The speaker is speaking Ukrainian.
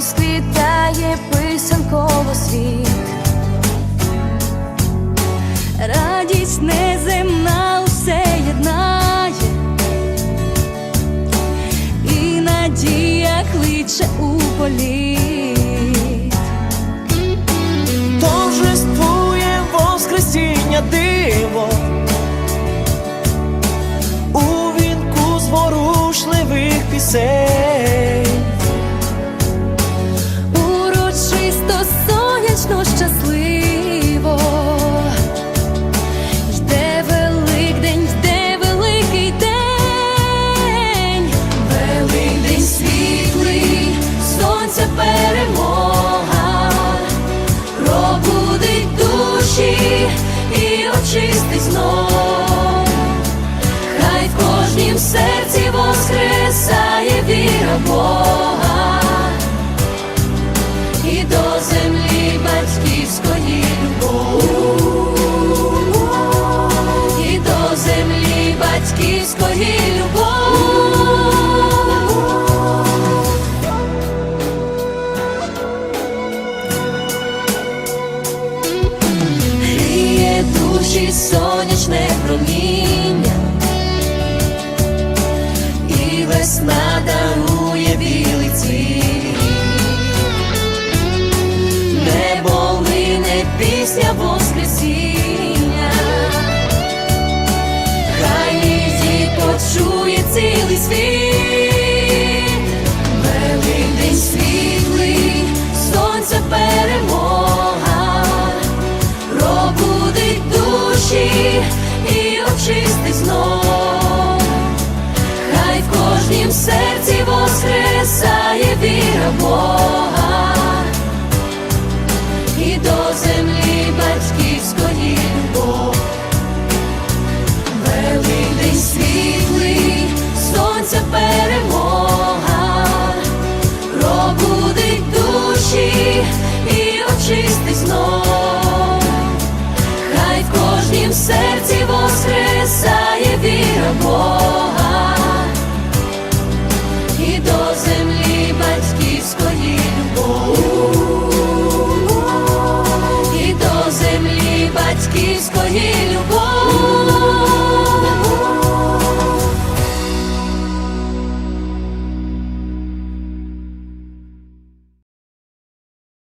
розквітає писанково світ. Радість неземна усе єднає, і надія кличе у політ. торжествує Воскресіння диво у вінку зворушливих пісень. Бога. І до землі батьківської. Любов, і до землі батьківської любов. Гріє душі сонячне проміння, і весна лине Воскресіння, хай її почує цілий світ, Великдень світлий, сонця перемога, пробудить душі і очистить знов. Хай в кожнім серці воскресає віра Бога в серці воскресає віра Бога і до землі батьківської любов, і до землі батьківської любов.